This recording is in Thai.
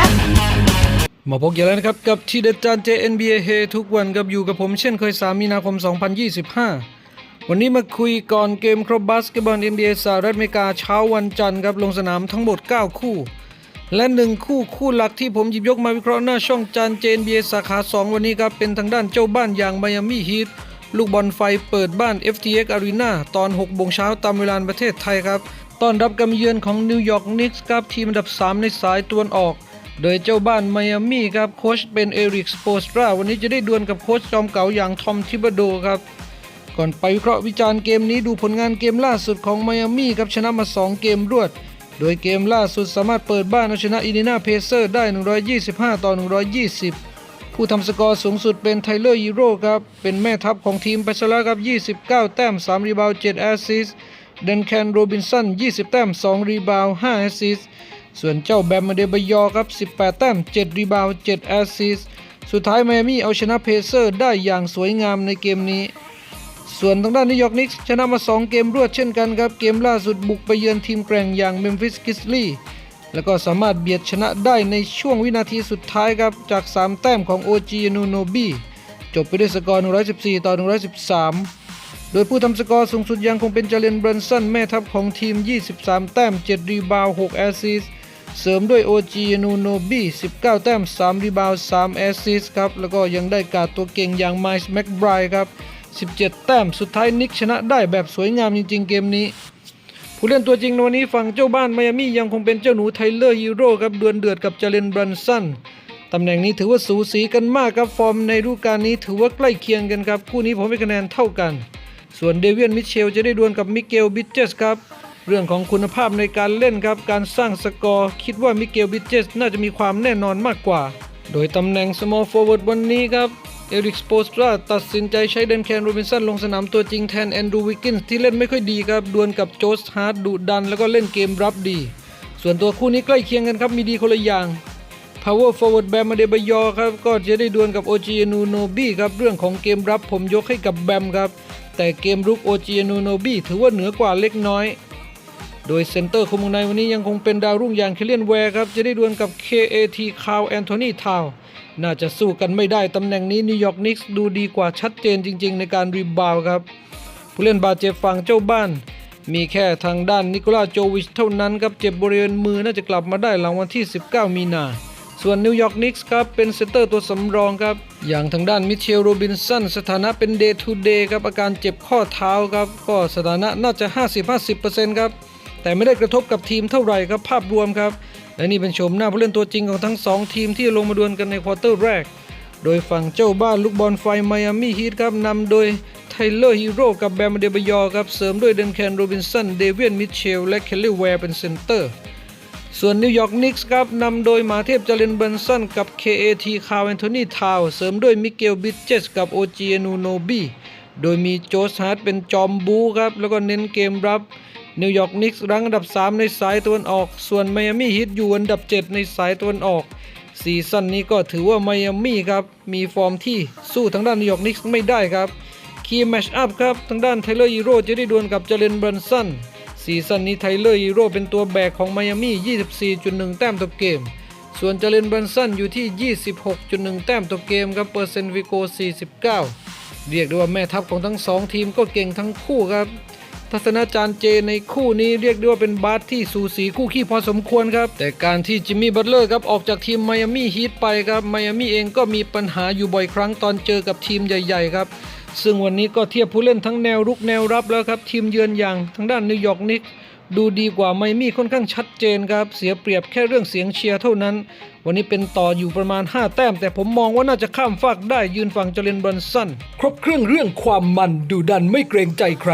รับ มาพบกันแล้วนะครับกับทีเด็ดจาน JNBA เฮทุกวันกับอยู่กับผมเช่นเคย 3 มีนาคม 2025 วันนี้มาคุยก่อนเกมครบบาสเกตบอล NBA สหรัฐอเมริกาเช้าวันจันทร์ครับลงสนามทั้งหมด 9 คู่ และหนึ่งคู่คู่หลักที่ผมหยิบยกมาวิเคราะห์หน้าช่องจาน JNBA สาขา 2 วันนี้ครับ เป็นทางด้านเจ้าบ้านอย่างไมอามี่ฮีทลูกบอลไฟเปิดบ้าน FTX Arena ตอน6โมงเช้าตามเวลาประเทศไทยครับต้อนรับการเยือนของนิวยอร์กนิกส์ครับทีมอันดับ 3 ในสายตะวันออก โดยเจ้าบ้านไมอามี่ครับโค้ชเป็นเอริกสโปสตราวันนี้จะได้ดวลกับโค้ชจอมเก่าอย่างทอมทิบาโดครับ ก่อนไปวิเคราะห์วิจารณ์เกมนี้ดูผลงานเกมล่าสุดของไมอามี่ครับชนะมา 2 เกมรวด โดยเกมล่าสุดสามารถเปิดบ้านเอาชนะอินเดียนาเพเซอร์ได้ 125 ต่อ 120 ผู้ทำสกอร์สูงสุดเป็นไทเลอร์ยีโร่ครับเป็นแม่ทัพของทีมไปซะแล้วครับ 29 แต้ม 3 รีบาว 7 แอสซิสเดนแคนโรบินสัน 20 แต้ม 2 รีบาว 5 แอสซิส ส่วนเจ้าแบมเดบยอครับ 18 แต้ม 7 รีบาว 7 แอสซิสสุดท้ายไมอามี่เอาชนะเพเซอร์ได้อย่างสวยงามในเกมนี้ ส่วนทางด้านนิวยอร์กนิกส์ชนะมา 2 เกมรวดเช่นกันครับ เกมล่าสุดบุกไปเยือนทีมแกร่งอย่างเมมฟิสกิสลีแล้วก็สามารถเบียดชนะได้ในช่วงวินาทีสุดท้ายครับจาก 3 แต้มของ OG นูโนบีจบไปด้วยสกอร์ 114 ต่อ 113 โดยผู้ทำสกอร์สูงสุดยังคงเป็นเจเลนเบรนสันแม่ทัพของทีม 23 แต้ม 7 รีบาว 6 แอสซิสต์ เสริมด้วย OG นูโนบี19 แต้ม 3 รีบาว3แอสซิสครับ แล้วก็ยังได้การตัวเก่งอย่างไมส์แม็กไบรครับ 17 แต้ม สุดท้ายนิกชนะได้แบบสวยงามจริง ๆ เกมนี้ ผู้เล่นตัวจริงในวันนี้ฝั่งเจ้าบ้านไมอามี่ยังคงเป็นเจ้าหนูไทเลอร์ฮีโร่ครับเดวลเดือดกับเจเลนบรันสันตำแหน่งนี้ถือว่าสูสีกันมากครับ ฟอร์มในฤดูกาลนี้ถือว่าใกล้เคียงกันครับ คู่นี้ผมให้คะแนนเท่ากัน ส่วนเดเวียนมิเชลจะได้ดวลกับมิเกลบิเจสครับ เรื่องของคุณภาพในการเล่นครับ การสร้างสกอร์ คิดว่ามิเกลบิเจสน่าจะมีความแน่นอนมากกว่า โดยตำแหน่ง small forward วันนี้ครับ เอริกสโปสตราตัดสินใจใช้เดนแคนโรบินสันลงสนามตัวจริงแทนแอนดรูวิกกินส์ที่เล่นไม่ค่อยดีครับดวลกับโจสฮาร์ดดุดัน แล้วก็เล่นเกมรับดี ส่วนตัวคู่นี้ใกล้เคียงกันครับมีดีคนละอย่าง Power Forward แบมมาเดบยอครับก็จะได้ดวลกับ OG นูโนบีครับเรื่องของเกมรับผมยกให้กับแบมครับแต่เกมรุก OG นูโนบีถือว่าเหนือกว่าเล็กน้อย โดยเซนเตอร์คุมงในวันนี้ยังคงเป็นดาวรุ่งอย่างเคเลียนแวร์ครับ จะได้ดวลกับ KAT คาวแอนโทนีทาวน่าจะสู้กันไม่ได้ตำแหน่งนี้นิวยอร์กนิกส์ดูดีกว่าชัดเจนจริง ๆ ในการรีบาวด์ครับ ผู้เล่นบาดเจ็บฝั่งเจ้าบ้าน มีแค่ทางด้านนิโคลาโจวิชเท่านั้นครับเจ็บบริเวณมือน่าจะกลับมาได้หลังวันที่ 19 มีนาส่วนนิวยอร์กนิกส์ครับเป็นเซนเตอร์ตัวสำรองครับ อย่างทางด้านมิเชลโรบินสันสถานะเป็นเดย์ทูเดย์ครับอาการเจ็บข้อเท้าครับ ก็สถานะน่าจะ 50-50%ครับ แต่ไม่ได้กระทบกับทีมเท่าไหร่ครับภาพรวมครับ และนี่เป็นชมหน้าผู้เล่นตัวจริงของทั้ง 2 ทีมที่ลงมาดวลกันในควอเตอร์แรก โดยฝั่งเจ้าบ้านลูกบอลไฟไมอามี่ฮีทครับนำโดยไทเลอร์ฮีโร่กับแบมเดบยอครับเสริมด้วยเดนแคนโรบินสันเดวียนมิเชลและเคลลี่แวร์เป็นเซนเตอร์ส่วนนิวยอร์กนิกส์ครับนำโดยมาเทพเจริญเบนสันกับ KAT คาวแอนโทนีทาวเสริมด้วยมิเกลบิเจสกับ OG นูโนบีโดยมีโจสฮาร์ดเป็นจอมบูครับแล้วก็เน้นเกมรับ นิวยอร์กนิกส์รั้งอันดับ 3 ในสายตะวันออก ส่วนไมอามี่ฮิตอยู่อันดับ 7 ในสายตะวันออกซีซั่นนี้ก็ถือว่าไมอามี่ครับมีฟอร์มที่สู้ทางด้านนิวยอร์กนิกส์ไม่ได้ครับคีย์แมชอัพครับทางด้านไทเลอร์ฮีโร่จะได้ดวลกับเจเลนบรันสันซีซั่นนี้ไทเลอร์ฮีโร่เป็นตัวแบกของไมอามี่ 24.1 แต้มต่อเกม ส่วนเจเลนบรันสันอยู่ที่ 26.1 แต้มต่อเกมครับเปอร์เซ็นต์วิโก49 เรียกได้ว่าแม่ทัพของทั้งสองทีมก็เก่งทั้งคู่ครับ ทัศนาจารย์เจในคู่นี้เรียกได้ว่าเป็นบาสที่สูสีคู่ขี้พอสมควรครับ แต่การที่จิมมี่บัตเลอร์ครับออกจากทีมไมอามี่ฮีทไปครับไมอามี่เองก็มีปัญหาอยู่บ่อยครั้งตอนเจอกับทีมใหญ่ ๆ ครับ ซึ่งวันนี้ก็เทียบผู้เล่นทั้งแนวรุกแนวรับแล้วครับ ทีมเยือนอย่างทางด้านนิวยอร์กนิกดูดีกว่าไมอามี่ค่อนข้างชัดเจนครับ เสียเปรียบแค่เรื่องเสียงเชียร์เท่านั้น วันนี้เป็นต่ออยู่ประมาณ 5 แต้ม แต่ผมมองว่าน่าจะข้ามฟากได้ยืนฝั่งเจเลนบรันสันครบเครื่องเรื่องความมันดุดันไม่เกรงใจใคร